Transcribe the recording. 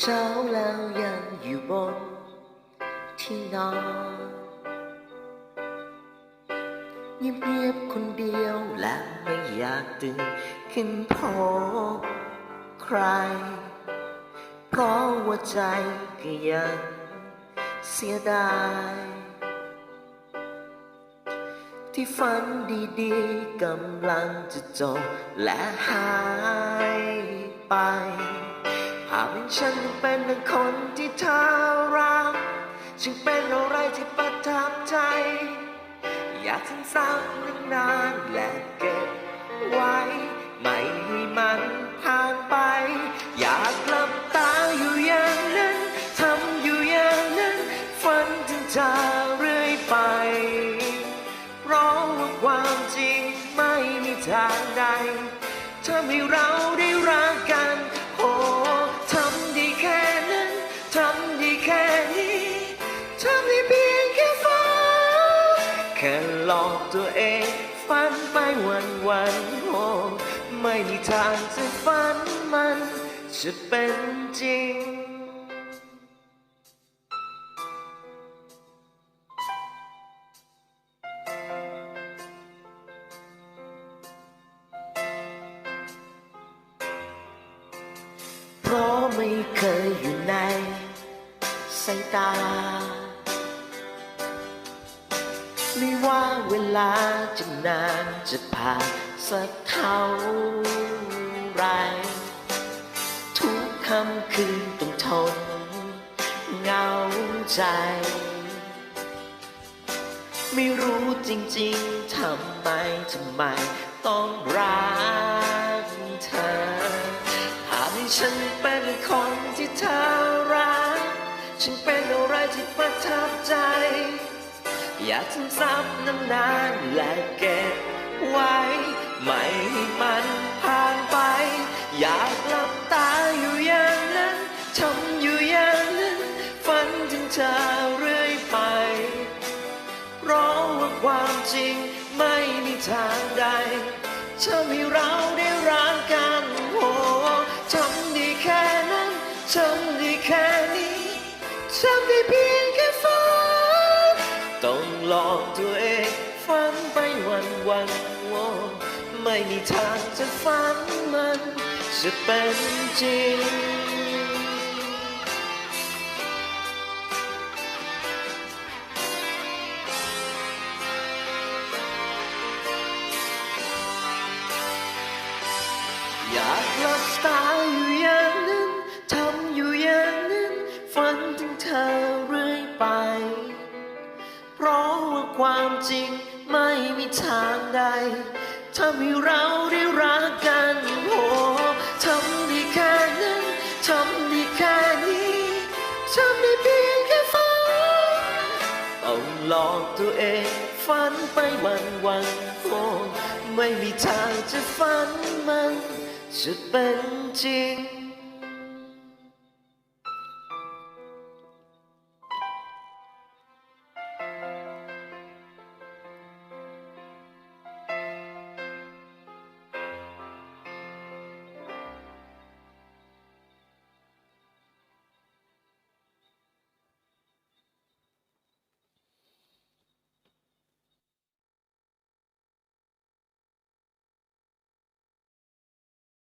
เช้าแล้วยังอยู่บนที่นอนเงียบๆคนเดียวและไม่อยากตื่นขึ้นพบใคร เพราะว่าใจก็ยังเสียดายที่ฝันดีๆกำลังจะจบและหายไปากเป็นฉันเป็นหนึ่งคนที่เธอรักจึงเป็นอะไรที่ประทับใจ อยากทั้งซ้ำนานและเก็บไว้ ไม่ให้มันผ่านไป อยากหลับตาอยู่อย่างนั้นทำอยู่อย่างนั้นฝันถึงเธอเรื่อยไป เพราะว่าความจริงไม่มีทางใดทำให้เรา ค่หลอกตัวเองฝันไปวันวันโอ้ไม่มีทางจะฝันมันจะเป็นจริงเพราะไม่เคยอยู่ในสายตา ไม่ว่าเวลาจะนานจะผ่านสักเท่าไร ทุกคำคืนต้องทนเหงาใจ ไม่รู้จริงๆทำไมทำไมต้องรักเธอหากให้ฉันเป็นคนที่เธอรัก ฉันเป็นอะไรที่ประทับใจ อยากทำซ้ำนานๆและเก็บไว้ ไม่ให้มันผ่านไป อยากหลับตาอยู่อย่างนั้นทำอยู่อย่างนั้นฝันถึงเธอเรื่อยไป เพราะว่าความจริงไม่มีทางใดทำให้เราได้รักกันโอ้ทำได้แค่นั้นทำได้แค่นี้ทำได้เพียงแค่ฝัน หลอกตัวเองฝันไปวันวันๆโอ้ไม่มีทางจะฝันมัน จะเป็นจริง อยากหลับตาอยู่อย่างนั้น ทำอยู่อย่างนั้น ฝันถึงเธอเรื่อยไป ความจริงไม่มีทางใดทำให้เราได้รักกันโอทำได้แค่นั้นทำได้แค่นี้ทำได้เพียงแค่ฝันต้องหลอกตัวเองฝันไปวันวันๆโอไม่มีทางจะฝันมันจะเป็นจริง